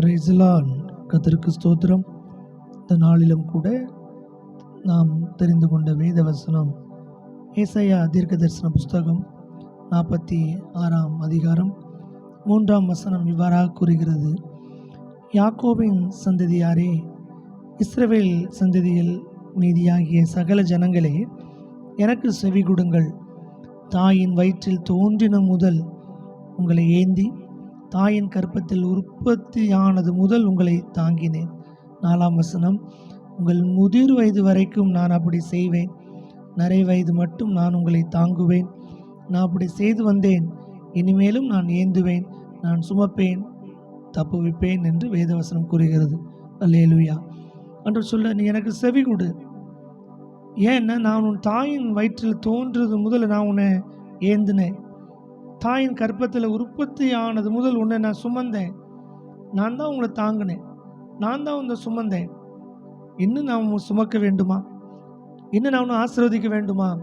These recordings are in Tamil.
பிரைஸ்லான் கத்திற்கு ஸ்தோத்திரம். இந்த நாளிலும் கூட நாம் தெரிந்து கொண்ட வேத வசனம் ஏசையா தீர்க்க தரிசன புஸ்தகம் நாற்பத்தி ஆறாம் அதிகாரம் மூன்றாம் வசனம் இவ்வாறாக கூறுகிறது. யாக்கோவின் சந்ததியாரே இஸ்ரவேல் சந்ததியில் மீதியாகிய சகல ஜனங்களே எனக்கு செவி கொடுங்கள் தாயின் வயிற்றில் தோன்றின முதல் உங்களை ஏந்தி தாயின் கற்பத்தில் உற்பத்தியானது முதல் உங்களை தாங்கினேன். நாலாம் வசனம் உங்கள் முதிர் வயது வரைக்கும் நான் அப்படி செய்வேன். நிறை வயது மட்டும் நான் உங்களை தாங்குவேன். நான் அப்படி செய்து வந்தேன். இனிமேலும் நான் ஏந்துவேன். நான் சுமப்பேன். தப்புவிப்பேன் என்று வேதவசனம் கூறுகிறது. அல்லேலுயா. என்று சொல்ல நீ எனக்கு செவி கொடு. ஏன்னா நான் உன் தாயின் வயிற்றில் தோன்றது முதல்ல நான் உன்னை ஏந்தினேன். தாயின் கற்பத்தில் உற்பத்தி ஆனது முதல் உன்னை நான் சுமந்தேன். நான் தான் உங்களை தாங்கினேன். நான் தான் உன்னை சுமந்தேன். இன்னும் நான் சுமக்க வேண்டுமா? இன்னும் நான் உன்னை ஆசிர்வதிக்க வேண்டுமா?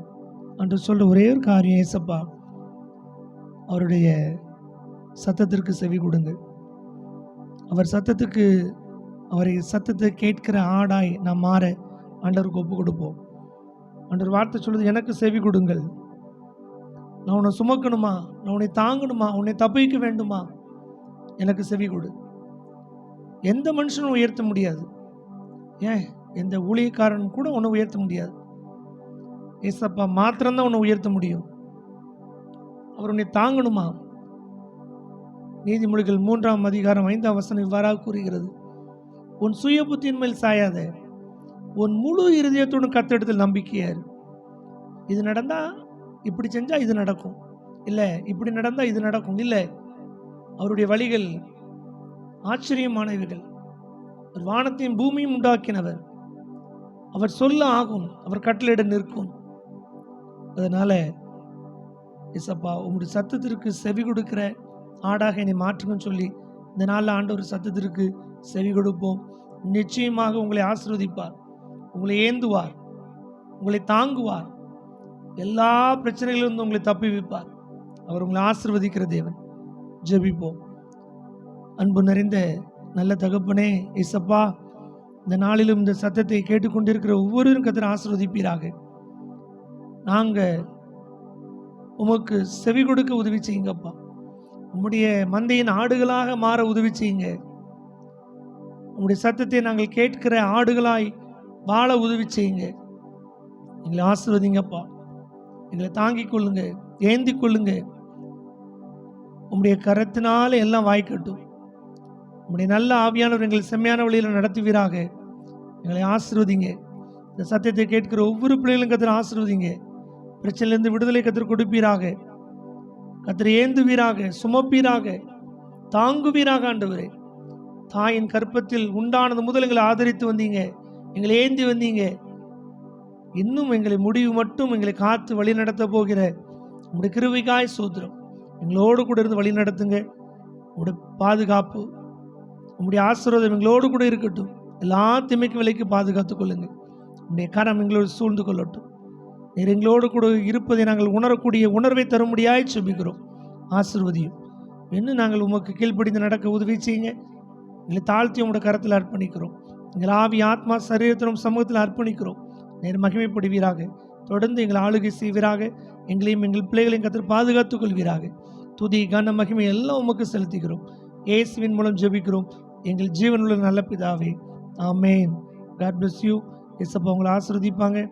என்று சொல்கிற ஒரே ஒரு காரியம் ஏசப்பா. அவருடைய சத்தத்திற்கு செவி கொடுங்க. அவர் சத்தத்துக்கு அவரை சத்தத்தை கேட்கிற ஆடாய் நாம் மாற ஆண்டவருக்கு ஒப்பு கொடுப்போம். அன்றர் வார்த்தை சொல்லுது எனக்கு செவி கொடுங்கள். நான் உன்னை சுமக்கணுமா? நான் உன்னை தாங்கணுமா? உன்னை தப்பிக்க வேண்டுமா? எனக்கு செவி கொடு. எந்த மனுஷனும் உயர்த்த முடியாது. ஏன்? எந்த ஊழியக்காரனும் கூட உன்னை உயர்த்த முடியாது. ஏசப்பா மாத்திரம்தான் உன்னை உயர்த்த முடியும். அவர் உன்னை தாங்கணுமா? நீதிமொழிகள் மூன்றாம் அதிகாரம் ஐந்தாம் வசனம் இவ்வாறாக கூறுகிறது. உன் சுய புத்தியின் மேல் சாயாத. உன் முழு இருதயத்தோடும் கத்தெடுத்தில் நம்பிக்கையாரு. இது நடந்தால் இப்படி செஞ்சால் இது நடக்கும். இல்லை இப்படி நடந்தால் இது நடக்கும். இல்லை அவருடைய வழிகள் ஆச்சரியமானவைகள். அவர் வானத்தையும் பூமியும் உண்டாக்கினவர். அவர் சொல்ல ஆகும் அவர் கட்டளையிட நிற்கும். அதனால் இசப்பா உங்களுடைய சத்தத்திற்கு செவி கொடுக்கிற ஆடாக என்னை மாற்றுங்கன்னு சொல்லி இந்த நாளில் ஆண்டவர் சத்தத்திற்கு செவி கொடுப்போம். நிச்சயமாக உங்களை ஆசிர்வதிப்பார். உங்களை ஏந்துவார். உங்களை தாங்குவார். எல்லா பிரச்சனைகளிலிருந்து உங்களை தப்பி வைப்பார். அவர் உங்களை ஆசிர்வதிக்கிற தேவன். ஜெபிப்போம். அன்பு நிறைந்த நல்ல தகப்பனே இசப்பா இந்த நாளிலும் இந்த சத்தத்தை கேட்டுக்கொண்டிருக்கிற ஒவ்வொருவரும் கத்திர ஆசிர்வதிப்பீராக. நாங்கள் உமக்கு செவி கொடுக்க உதவி செய்யுங்கப்பா. உம்முடைய மந்தையின் ஆடுகளாக மாற உதவி செய்யுங்க. உங்களுடைய சத்தத்தை நாங்கள் கேட்கிற ஆடுகளாய் வாழ உதவி செய்யுங்க. எங்களை ஆசிர்வதிங்கப்பா. எங்களை தாங்கிக் கொள்ளுங்க ஏந்தி கொள்ளுங்க. உம்முடைய கரத்தினால எல்லாம் வாய்க்கட்டும் உம்முடைய நல்ல ஆவியானவர் எங்களை செம்மையான வழியில் நடத்துவீராக. எங்களை ஆசீர்வதிங்க. இந்த சத்தியத்தை கேட்கிற ஒவ்வொரு பிள்ளைகளும் கத்திர ஆசிர்வதிங்க. பிரச்சனையிலேருந்து விடுதலை கத்திர கொடுப்பீராக. கத்திர ஏந்துவீராக சுமப்பீராக தாங்குவீராக ஆண்டவரே. தாயின் கற்பத்தில் உண்டானது முதல் எங்களை ஆதரித்து வந்தீங்க. எங்களை ஏந்தி வந்தீங்க. இன்னும் எங்களை முடிவு மட்டும் எங்களை காத்து வழி நடத்த போகிற உங்களுடைய கிருவிகாய் சூத்திரம். எங்களோடு கூட இருந்து வழி நடத்துங்க உங்களுடைய பாதுகாப்பு உங்களுடைய ஆசீர்வாதம் எங்களோடு கூட இருக்கட்டும். எல்லா திமைக்கு விலைக்கு பாதுகாத்து கொள்ளுங்க உங்களுடைய கரம் எங்களோடு சூழ்ந்து கொள்ளட்டும். நீர் எங்களோடு கூட இருப்பதை நாங்கள் உணரக்கூடிய உணர்வை தரும்படியாய் சுபிக்கிறோம் ஆசிர்வதியும். இன்னும் நாங்கள் உமக்கு கீழ்ப்படிந்து நடக்க உதவி செய்யுங்க. எங்களை தாழ்த்தி உங்களோட கரத்தில் அர்ப்பணிக்கிறோம். எங்கள் ஆவி ஆத்மா சரீரத்திலும் சமூகத்தில் அர்ப்பணிக்கிறோம். நேர் மகிமைப்படுவீராக. தொடர்ந்து எங்களை ஆளுகை செய்வீராக. எங்களையும் எங்கள் பிள்ளைகளையும் கற்று பாதுகாத்துக் கொள்வீராக. துதி கன மகிமை எல்லாம் உமக்கு செலுத்துகிறோம். இயேசுவின் மூலம் ஜெபிக்கிறோம். எங்கள் ஜீவனுள்ள நல்ல பிதாவே. ஆமேன். காட் பிளஸ் யூ எஸ்அப்பா உங்களை ஆசிர்வதிப்பாங்க.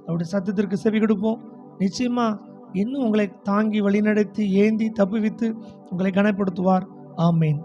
அவருடைய சத்தத்திற்கு செவி கொடுப்போம். நிச்சயமாக இன்னும் உங்களை தாங்கி வழிநடத்தி ஏந்தி தப்புவித்து உங்களை கனப்படுத்துவார். ஆமேன்.